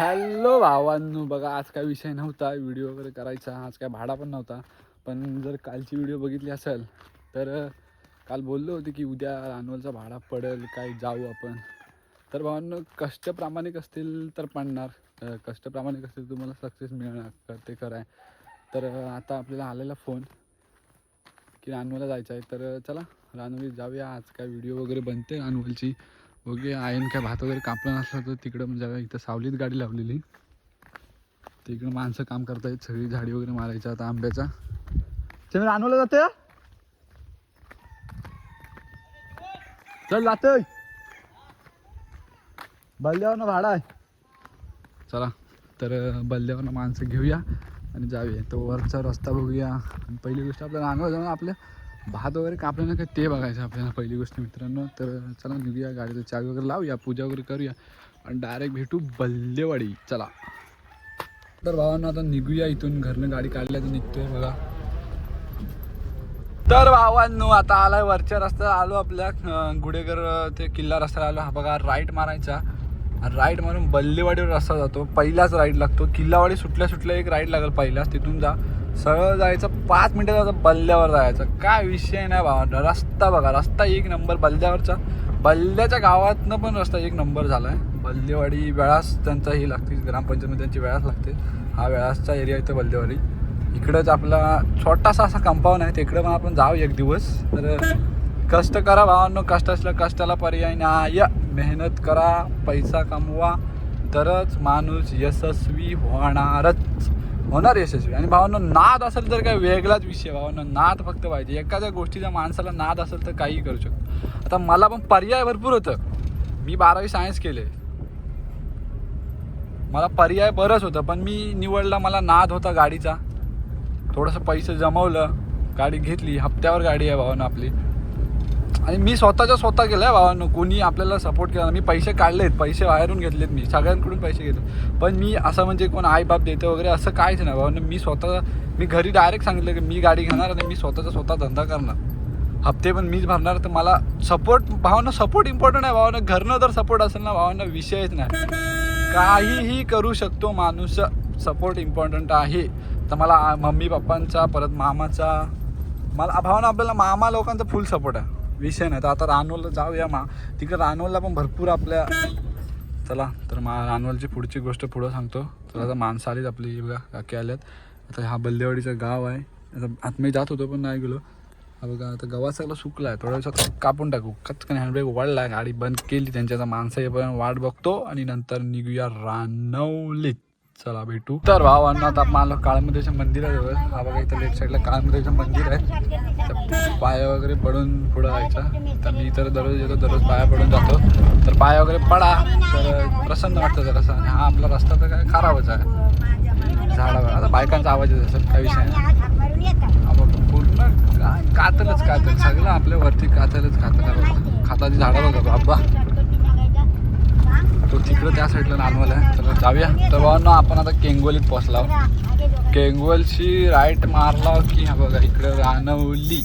Hello भावांनो बघा आज काय विषय नव्हता व्हिडिओ वगैरे करायचा आज काय भाडा पण नव्हता. पण जर कालची व्हिडिओ बघितली असेल तर काल बोललो होते की उद्या रानवलचा भाडा पडेल काय जाऊ आपण. तर भावांनो कष्ट प्रामाणिक असतील तर पडणार. कष्ट प्रामाणिक असतील तुम्हाला सक्सेस मिळणार ते कराय तर आता आपल्याला आलेला फोन की रानवलला जायचं आहे. तर चला रानवली जाऊया. आज काय व्हिडिओ वगैरे बनते रानवलची. बघूया आईन काय भात वगैरे कापलं नसलं तर तिकडं म्हणजे इथं सावलीत गाडी लावलेली. तिकडं माणसं काम करतायत सगळी झाडी वगैरे मारायच्या आता आंब्याचा. चल रानवलं जाते चल जातोय. बल्ल्यावरनं भाडा आहे. चला तर अं, माणसं घेऊया आणि जाऊया. तो वरचा रस्ता बघूया. आणि पहिली गोष्ट आपल्याला रानवलं जाऊन आपल्या भात वगैरे कापलं ना काय ते बघायचं आपल्याला पहिली गोष्ट मित्रांनो. तर चला निघूया गाडीचं चावी वगैरे लावूया पूजा वगैरे करूया आणि डायरेक्ट भेटू बल्लेवाडी. चला. तर भावांना आता निघूया इथून. घरनं गाडी काढल्या तर निघतोय बघा. तर भावांनो आता आलाय वरच्या रस्त्यात आलो आपल्या गुडेगर ते किल्ला रस्त्याला आलो. हा बघा राईट मारायचा. राईट मारून बल्लेवाडीवर रस्ता जातो. पहिलाच राईट लागतो. किल्लावाडी सुटल्या सुटल्या एक राईट लागेल पहिलाच. तिथून जा. सरळ जायचं पाच मिनिटं जायचं बल्ल्यावर जायचं. काय विषय नाही भावा. रस्ता बघा. रस्ता एक नंबर बल्ल्यावरचा. बल्ल्याच्या गावातनं पण रस्ता एक नंबर झाला आहे बल्लेवाडी वेळास त्यांचा ही लागते. ग्रामपंचायतमध्ये त्यांची वेळास लागते. हा वेळासचा एरिया इथं बल्लेवाडी. इकडंच आपला छोटासा असा कंपाऊंड आहे. तिकडं पण आपण जाऊ एक दिवस. तर कष्ट करा भावांनो. कष्ट असलं कष्टाला पर्याय नाही. मेहनत करा. पैसा कमवा. तरच माणूस यशस्वी होणारच. होणार यशस्वी. आणि भावांना नाद असेल तर काय वेगळाच विषय भावांना नाद फक्त पाहिजे. एखाद्या गोष्टीचा माणसाला नाद असेल तर काहीही करू शकतो. आता मला पण पर्याय भरपूर होतं. मी बारावी सायन्स केले मला पर्याय बरंच होतं पण मी निवडला मला नाद होता गाडीचा. थोडंसं पैसे जमवलं गाडी घेतली. हप्त्यावर गाडी आहे भावानं आपली. आणि मी स्वतःच्या स्वतः केलं आहे भावानं कोणी आपल्याला सपोर्ट केला मी पैसे काढलेत पैसे बाहेरून घेतलेत मी. सगळ्यांकडून पैसे घेतले पण मी असं म्हणजे कोण आईबाप देते वगैरे असं काहीच नाही भावानं मी स्वतः मी घरी डायरेक्ट सांगितलं की मी गाडी घेणार आणि मी स्वतःचा स्वतः धंदा करणार. हप्ते पण मीच भरणार तर मला सपोर्ट भावना सपोर्ट इम्पॉर्टंट आहे भावानं घरनं जर सपोर्ट असेल ना भावना विषयच नाही. काहीही करू शकतो माणूस सपोर्ट इम्पॉर्टंट आहे. तर मला मम्मी पप्पांचा परत मामाचा मला भावना आपल्याला मामा लोकांचा फुल सपोर्ट आहे. विषय नाही. तर आता रानवलला जाऊया मा. तिकडे रानवलला पण भरपूर आपल्या चला तर मा रानवलची पुढची गोष्ट पुढं सांगतो. तर आता माणसं आलीत आपली बघा काकी आल्यात. आता हा बल्लेवाडीचं गाव आहे. आता आत मी जात होतो पण नाही गेलो. हा बघा आता गव्हा सगळं सुकला आहे थोड्या दिवसात कापून टाकू. कचकन हँडब्रेक वाढला आहे गाडी बंद केली. त्यांच्या आता माणसं येईपर्यंत वाट बघतो. आणि नंतर निघूया रानवलीत चला भेटू. तर भावांना आता मला काळमध्येचं मंदिर आहे हा बघा इथं लेफ्ट साईडला काळमध्येचं मंदिर आहे. तर पाया वगैरे पडून पुढं जायचं. तर मी इतर दररोज येतो दररोज पाया पडून जातो. तर पाया वगैरे पडा. तर प्रसन्न वाटतं जरासा आणि हा आपला रस्ता तर काय खराबच आहे. झाडावर आता बायकांचा आवाज येत असेल काही विषय नाही. पूर्ण कातलच कातल. सगळं आपल्या वरती कातलच कातल खाताची झाडं बघा बाबा. तो तिकडं त्या साईडला नानवल आहे. तर जाऊया. तर बघा आपण आता केंगोलीत पोहोचला केंगवलची राईट मारला की हा बघा इकडं रानवली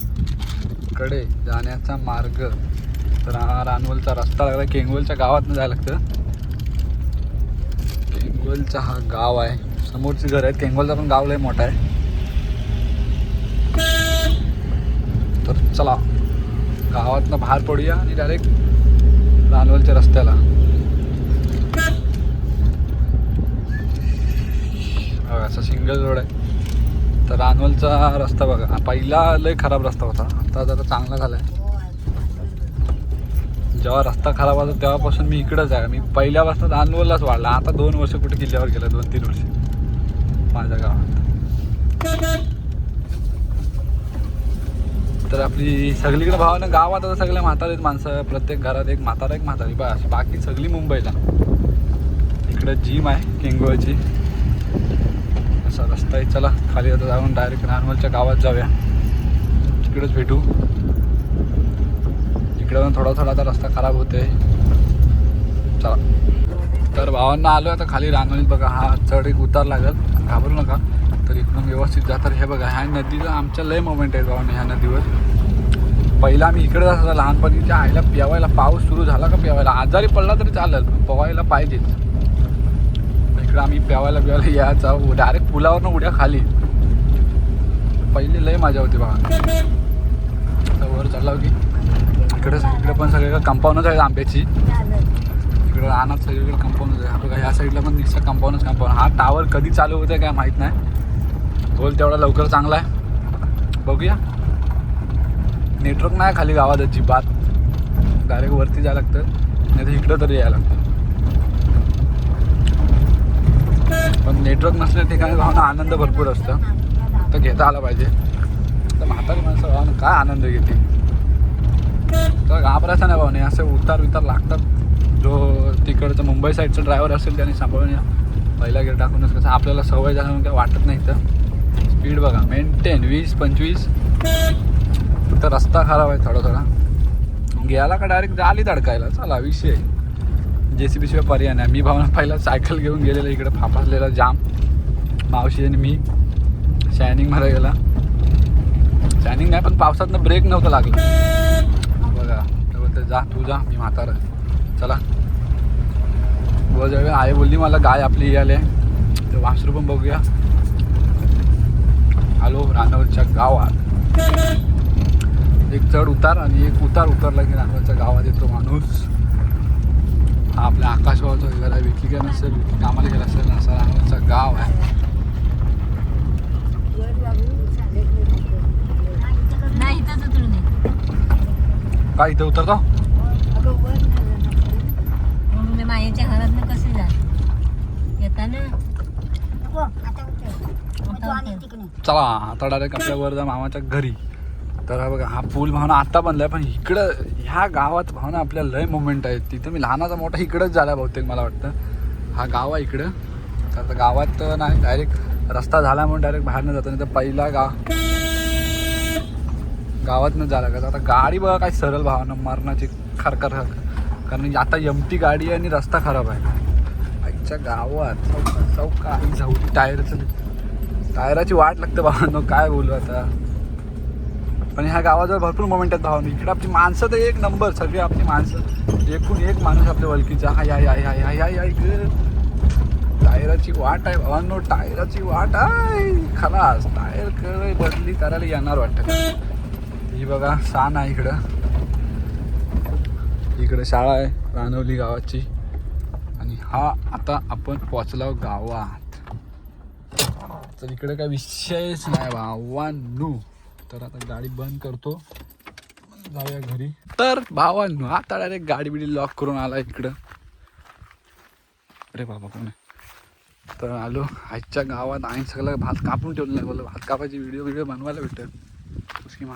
कडे जाण्याचा मार्ग. तर हा रानवलचा रस्ता लागला. केंगवलच्या गावात जायला लागतं. केंगवलचा हा गाव आहे. समोरची घर आहे केंगोलचा पण गाव लय मोठा आहे. तर चला गावातनं बाहेर पडूया आणि डायरेक्ट रानवलच्या रस्त्याला. बघा असा सिंगल रोड आहे. तर रानवलचा रस्ता बघा. पहिला लय खराब रस्ता होता. आता जरा चांगला झाला आहे जेव्हा रस्ता खराब होता तेव्हापासून मी इकडंच आहे. मी पहिल्यापासून रानवललाच वाढला. आता दोन वर्ष कुठे किल्ल्यावर गेलं दोन तीन वर्ष. माझ्या गावात. तर आपली सगळीकडे भावानं गावात आता सगळे म्हातारीत माणसं. प्रत्येक घरात एक म्हातारा एक म्हातारी. बस. बाकी सगळी मुंबईला. इकडे जिम आहे किंगोची असा रस्ता आहे. चला खाली आता जाऊन डायरेक्ट रानवलच्या गावात जाऊया. तिकडेच भेटू. इकडे पण थोडा थोडा आता रस्ता खराब होते चला. तर भावांना आलो आता खाली रांगोळीत. बघा हा चढ एक उतार लागल. घाबरू नका. तर इकडून व्यवस्थित जातात तर हे बघा ह्या नदीला आमच्या लय मोमेंट आहे भावांना ह्या नदीवर. पहिला आम्ही इकडे जात होता. लहानपणीच्या आईला पेवायला पाऊस सुरू झाला का पेवायला आजारी पडला तरी चालेल पवायला पोवायला पाहिजेच. इकडं आम्ही प्यावायला बिवायला यायचा डायरेक्ट पुलावरनं उड्या खाली. पहिले लय मजा होती बघा. आता वर चढला की इकडे इकडे पण सगळीकडे कंपाऊंडच आहे आंब्याची. इकडे रानात सगळीकडे कंपाऊंडच आहे. बघा ह्या साईडला पण दिसतं कंपाऊंडच कंपाऊंड हा टावर कधी चालू होतं काय माहीत नाही. बोल तेवढा लवकर चांगला आहे. बघूया. नेटवर्क नाही खाली गावात अजिबात. डायरेक्ट वरती जायला लागतं. नाही तर इकडं तरी यायला लागतं. पण नेटवर्क नसल्या ठिकाणी भावना आनंद भरपूर असतो. तर घेता आला पाहिजे. तर म्हातारी माणसं भावना काय आनंद घेते तर घाबरायचं नाही भावने असे उतार वितार लागतात. जो तिकडचं मुंबई साईडचा ड्रायव्हर असेल त्याने सांभाळून पहिला गेअर टाकूनच कसं आपल्याला सवय झाल्यानं काय वाटत नाही तर स्पीड बघा मेंटेन वीस पंचवीस. तर रस्ता खराब आहे थोडा थोडा. गेला का डायरेक्ट आली तडकायला चला विषय जे सी बी शिवाय पर्याय नाही मी भावना पहिला सायकल घेऊन गेलेला इकडं फाफासलेला जाम. मावशी आणि मी शायनिंग मारा गेला. शायनिंग नाही पण पावसातनं ब्रेक नव्हतं लागलं. बघा तर जा तू जा मी म्हातारा चला. व ज्यावेळी आई बोलली मला गाय आपली यायला. आले तर वासरू पण बघूया. आलो रानवरच्या गावात. एक चढ उतार आणि एक उतार उतरला की रानवरच्या गावात येतो माणूस. आपल्या भावाचा घर आहे विकी काय नसेल? विकी कामाला गेला असेल असा रानावरचं गाव आहे. काय इथं उतरतो मग मी मायाच्या घरात कसे जा येताना? चला आता डायरेक्ट आपल्या वर जा मामाच्या घरी. तर हा बघा हा पूल भावना आत्ता बनलाय पण इकडं ह्या गावात भावना आपल्या लय मुवमेंट आहेत. तिथं मी लहानाचा मोठा इकडंच झाला बहुतेक मला वाटतं. हा गाव आहे इकडं. तर आता गावात नाही डायरेक्ट रस्ता झाला म्हणून डायरेक्ट बाहेरनं जातो नाही तर पहिला गाव गावातनं झाला. का आता गाडी बघा काय सरळ भावना मरणाची खरखर कारण आता यमटी गाडी आहे आणि रस्ता खराब आहे. आईच्या गावात चौका चौका. आई झावली टायरचं टायराची वाट लागते भावांनो काय बोलू आता. पण ह्या गावाजवळ भरपूर मोमेंट आहेत भावांनो. इकडे आपली माणसं तर एक नंबर सगळी आपली माणसं. एकूण एक माणूस आपल्या वलकीचा हाय हाय हाय हाय हाय हाय हाय टायराची वाट आहे भावांनो टायराची वाट आहे. खलास टायर कर बदली करायला येणार वाटतं. ही बघा शान आहे इकडं. इकडं शाळा आहे रानवली गावाची. आणि हा आता आपण पोचला गावात. तर इकडे काय विषयच नाही भावांनो. तर आता गाडी बंद करतो. जाऊया घरी. तर भावांनो आता डायरेक्ट गाडी बिडी लॉक करून आला इकडं. अरे बाबा कोण आहे? तर आलो. आजच्या गावात आणि सगळं भात कापून ठेवलं नाही बोललं भात कापायची व्हिडिओ व्हिडिओ बनवायला भेटेल उसकी मा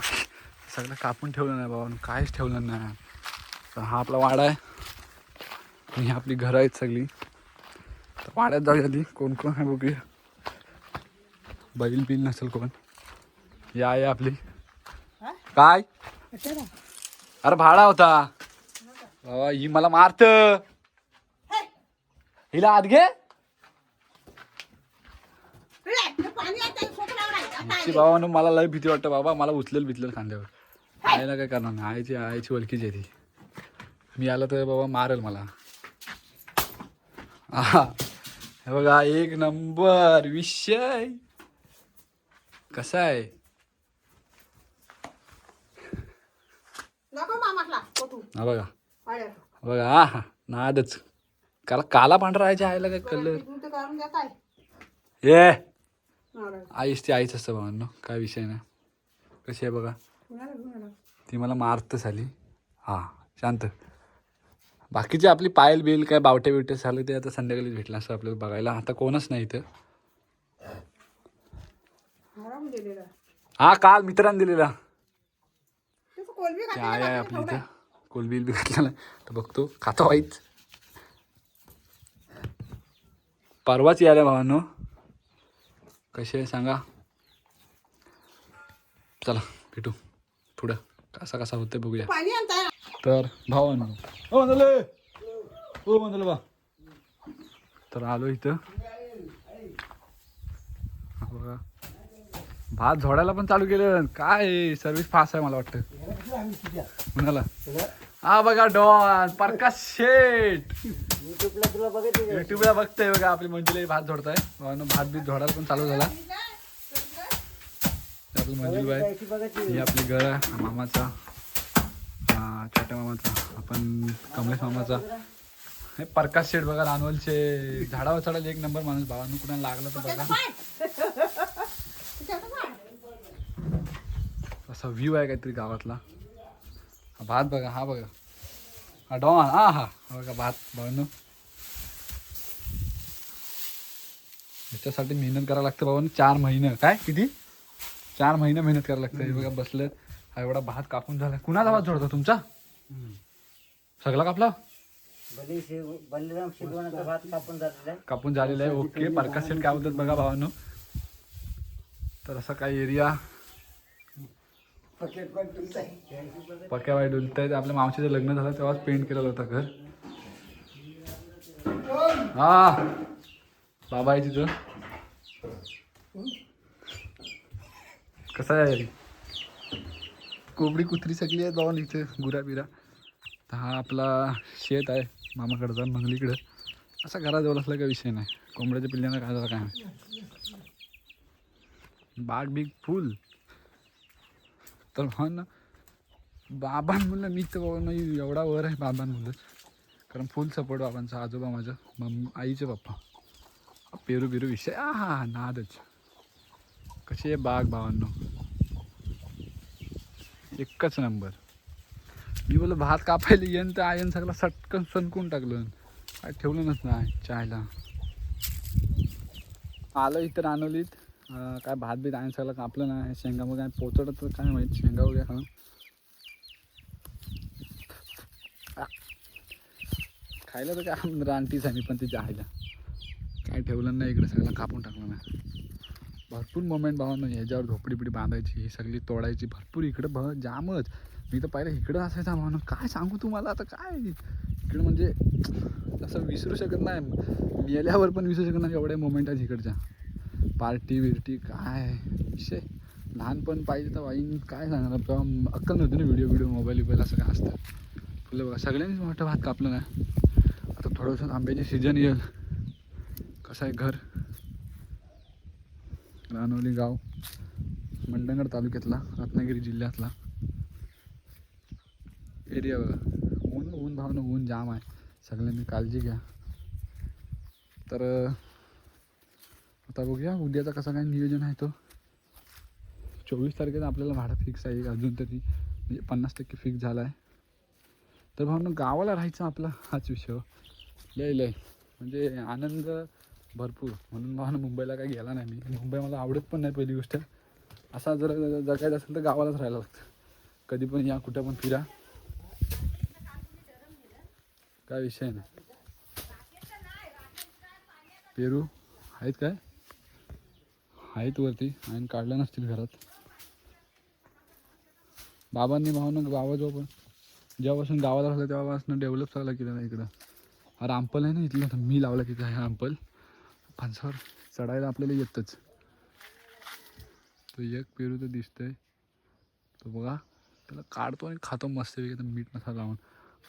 सगळं कापून ठेवलं नाही बाबा काहीच ठेवलं नाही. तर हा आपला वाडा आहे. आणि ही आपली घरं आहेत सगळी. तर वाड्यात जाऊया ती कोण कोण आहे बघूया. बैल बिल नसेल कोण. या आहे आपली. काय? अरे भाडा होता. बाबा ही मला मारत. हिला आत घे. बाबा मला लय भीती वाटतं बाबा. मला उचलेल बिचलेल खांद्यावर. आईला काय करणार नाही. आईची आईची ओळखीची आहे ती. मी आलं तर बाबा मारेल मला. हा हे बघा एक नंबर विषय. कसा आहे नको मामाकला हो हा बघा. बघा हा हा. नादच. काला काला पांढरा आयच्या आईला काय कलर? आहे नारळ. आईच ती आईच असतं भावांनो. काय विषय नाही. कशी आहे बघा? ती मला मारत झाली. हा शांत. बाकीचे आपली पायल बिल काय बावटे बिवटे झालं ते आता संध्याकाळी भेटलं असं आपल्याला बघायला. आता कोणच नाही इथं. हा काल मित्रांनी दिलेला. ते खाते आहे का? आपल्या इथं? कोलबिल बी घातलेला तर बघतो. खाता वाईच परवाच यायला भावांनो. कसे आहे सांगा? चला भेटू. पुढं. कसा कसा होतं बघूया. तर भावांनो. हो म्हणले हो म्हणलं बा. तर आलो इथं. बघा. भात झोडायला पण चालू केलं. काय सर्विस फास्ट आहे मला वाटतं. कुणाला? हा बघा डॉन प्रकाश शेठ. युट्यूबला तुला बघत युट्यूबला बघतोय बघा आपली मंजुला भात झोडताय. भात बीत झोडायला पण चालू झाला. आपली मंजुल ही आपली घर आहे मामाचा. हा छोट्या मामाचा. आपण कमलेश मामाचा. हे प्रकाश शेठ बघा रानवलचे झाडावर चढायला एक नंबर माणूस. भावानं कुणाला लागला तर बघा. असा व्ह्यू आहे काहीतरी गावातला. हा भात बघा हा बघा. हा डॉन हा. हा बघा भात भावानं ह्याच्यासाठी मेहनत करावं लागतं बाबा चार महिने. काय? किती? चार महिने मेहनत करायला लागतं. हे बघा बसलं हा एवढा भात कापून झाला. कुणाचा भात जोडतो तुमचा? सगळा कापला? कापून झालेला आहे. ओके प्रकाश शेठ काय बोलतात बघा भावानो तर असा काही एरिया पक्या वाईट डुलत आहे. आपल्या मावशीचं लग्न झालं तेव्हाच पेंट केलेलं होतं घर. हा. बाबा आहे तिथं कसं आहे? कोंबडी कुत्री सगळी आहे जाऊन इथे गुरा बिरा तर हा आपला शेत आहे मामाकडचा मंगलीकडं. असा घराजवळ असला काही विषय नाही. कोंबड्याच्या पिल्ल्यांना काय झालं काय बाग बीग फुल. तर म्हण बाबां मुलं मी तर बाबा नाही एवढा वर आहे बाबां मुलं कारण फुल सपोर्ट बाबांचा आजोबा माझं मम आईचे पप्पा. पेरू बिरू विषय आ हा नादच. कशी आहे बाग बाबांनो एकच नंबर. मी बोललो भात कापायला येईन तर आयन सगळं सटकन सणकून टाकलं. काय ठेवलंच नाही चायला. आलं इथं रानवलीत काय भात बीत आणि सगळं कापलं नाही शेंगा मग काय पोचडं तर काय माहीत शेंगा वगैरे खाणं खायला तर काय रानटीच आहे मी पण ते जायला. काय ठेवलं नाही इकडे सगळं कापून टाकलं नाही भरपूर मोमेंट भावानं ह्याच्यावर झोपडी बिडी बांधायची ही सगळी तोडायची भरपूर इकडं भ जामच. मी तर पहिलं इकडं असायचा भावानं काय सांगू तुम्हाला आता काय? इकडं म्हणजे असं विसरू शकत नाही. मेल्यावर पण विसरू शकत नाही एवढ्या मोमेंट आहेत इकडच्या पार्टी बिर्टी काय? विषय. लहानपण पाहिजे तर वाईन काय सांगणार? तेव्हा अक्कल नव्हती ना व्हिडिओ व्हिडिओ मोबाईल बिबाईल असं काय असतं. फुलं बघा सगळ्यांनीच मोठं भात कापलं ना? आता थोडंसं आंब्याचे सीजन येईल. कसं आहे घर? रानवली गाव मंडणगड तालुक्यातला रत्नागिरी जिल्ह्यातला. एरिया बघा. ऊन ऊन भावनं ऊन जाम आहे. सगळ्यांनी काळजी घ्या. तर आता बघूया. उद्याचा कसा काय नियोजन आहे तो. चोवीस तारखेला आपल्याला भाडं फिक्स आहे अजून तरी. म्हणजे पन्नास टक्के फिक्स झाला आहे तर भावनं गावाला राहायचं आपला? हाच विषय हो. लय लय. म्हणजे आनंद भरपूर. म्हणून भावना मुंबईला काही गेला नाही मी. मुंबई मला आवडत पण नाही पहिली गोष्ट. असा जर जगायचं असेल तर गावालाच राहायला लागतं. कधी पण या कुठं पण फिरा. काय विषय नाही. पेरू आहेत काय? आहेत वरती आणि काढल्या नसतील घरात. बाबांनी भावनं जो पण जेव्हापासून गावाला असलं तेव्हापासून डेव्हलप चालला केलं ना इकडं. हा रामपल आहे ना इथलं मी लावला तिथं आहे रामपल. फणसावर चढायला आपल्याला येतच. तो एक पेरू तर दिसतंय. तो बघा त्याला काढतो आणि खातो मस्त एकदम मीठ मसाला लावून.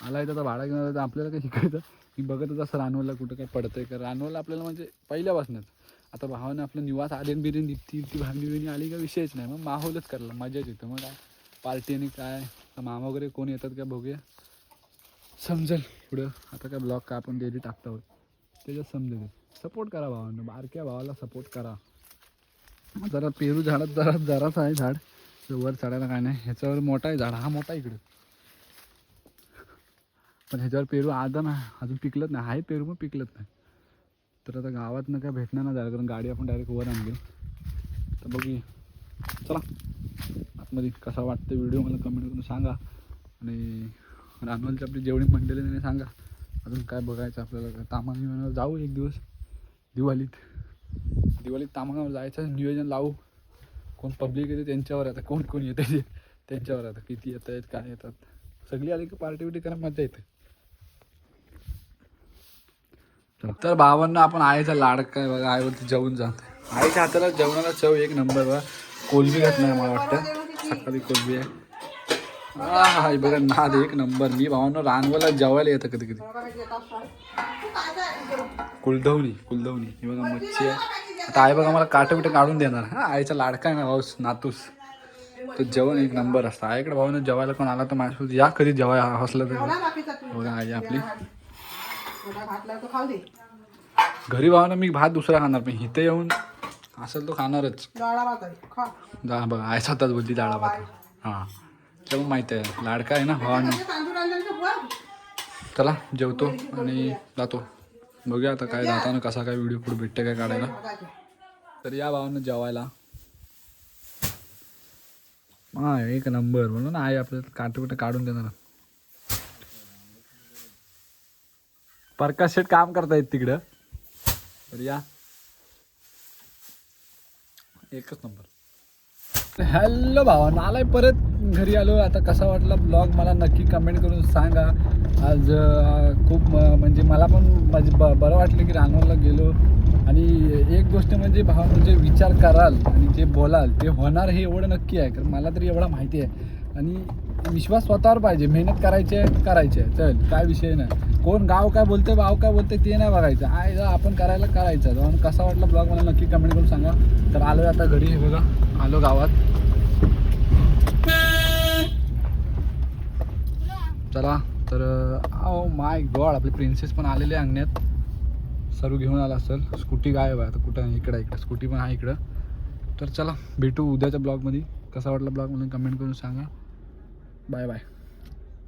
आला इथं तर भाडा घेऊन तर आपल्याला काही शिकायचं मी बघतच असं रानवला कुठं काय पडतंय का. रानवला आपल्याला म्हणजे पहिल्यापासूनच. आता भावाने आपलं निवास आर्यन बिर्यन इतकी ती भांडी बिणी आली का विषयच नाही. मग माहोलच करला मजाच येतं. मग काय? पार्टी आणि काय मामा वगैरे कोण येतात का बघूया? समजेल पुढं. आता काय ब्लॉग काय आपण डेली टाकतो आहोत त्याच्यात समजेल. सपोर्ट करा भावांना. बारक्या भावाला सपोर्ट करा. जरा पेरू झाडात जरा जराच आहे झाड. वर चढायला काय नाही. ह्याच्यावर मोठा आहे झाड. हा मोठा आहे इकडं. पण ह्याच्यावर पेरू आदा नाही अजून पिकलत नाही. आहे पेरू पण पिकलत नाही. तर आता गावातनं काय भेटणार ना जायला कारण गाडी आपण डायरेक्ट वर आणली. तर बघी चला. आतमध्ये कसा वाटतं व्हिडिओ मला कमेंट करून सांगा. आणि रानवलची आपली जेवढी मंडळी त्यांनी सांगा. अजून काय बघायचं आपल्याला. तामांगणावर जाऊ एक दिवस. दिवाळीत. दिवाळीत तामांगणावर जायचं नियोजन लावू. कोण पब्लिक येते त्यांच्यावर आता. कोण कोण येते? त्यांच्यावर आता. किती येत आहेत काय येतात. सगळी आली की पार्टी बिटी करायला मजा येते. तर भावांना आपण आईचा लाड काय बघा आईवरती जेवून जात. आईच्या हाताला जेवणाला चव एक नंबर बघा. कोलबी नाही मला वाटतं. सकाळी कोलबी आहे. हा हा बघा नाद एक नंबर मी भावांना रानवला जेवायला येतं कधी कधी. कुलधवनी कुलधवणी कुलधवणी ही बघा मच्छी आहे. आता आई बघा मला काटे बिटे काढून देणार. हा आईचा लाडका आहे ना भाऊस नातूस. तर जेवण एक नंबर असतं. आईकडे भाऊनं जेवायला कोण आला तर माझ्यासोबत या कधी जेवाय हसलं तर. बघा आई आपली. तो खाऊ दे. घरी भावानं मी भात दुसरा खाणार पण इथे येऊन असेल तो खाणारच. डाळा भात आहे खा. जा बघा आई स्वतःच बोलती डाळा भात. हां. तेव्हा माहिती आहे लाडका आहे ना भावानं. ते तांदूळ ना. चला जेवतो आणि जातो. बघूया आता काय जाताना कसा काय व्हिडिओ पुढे भेटते काय काढायला. तर या भावानं जेवायला. हा एक नंबर. म्हणून आई आपल्याला काटे बिटे काढून देणार. प्रकाश शेट काम करतायत तिकडं. तर या. एकच नंबर. हॅलो भावा आलाय परत घरी आलो. आता कसा वाटला ब्लॉग? मला नक्की कमेंट करून सांगा. आज खूप म- म्हणजे मला पण म्हणजे ब बरं वाटलं की रानवरला गेलो. आणि एक गोष्ट म्हणजे भावा जे विचार कराल आणि जे बोलाल ते होणार हे एवढं नक्की आहे. कारण मला तरी एवढं माहिती आहे. आणि विश्वास स्वतःवर पाहिजे. मेहनत करायची आहे करायची आहे. चल काय विषय नाही. कोण गाव काय बोलते भाव काय बोलते ते नाही बघायचं. आहे आपण करायला करायचं. म्हणून कसा वाटला ब्लॉग मला नक्की कमेंट करून सांगा. तर आलो आता घरी बघा. आलो गावात. चला तर ओ माय गॉड आपली प्रिन्सेस पण आलेले आहे अंगण्यात. सर्व घेऊन आला असेल. स्कूटी गायब आहे. आता कुठं इकडं इकडं. स्कूटी पण आहे इकडं. तर चला भेटू उद्याच्या ब्लॉगमध्ये कसा वाटला ब्लॉग म्हणून कमेंट करून सांगा. Bye bye.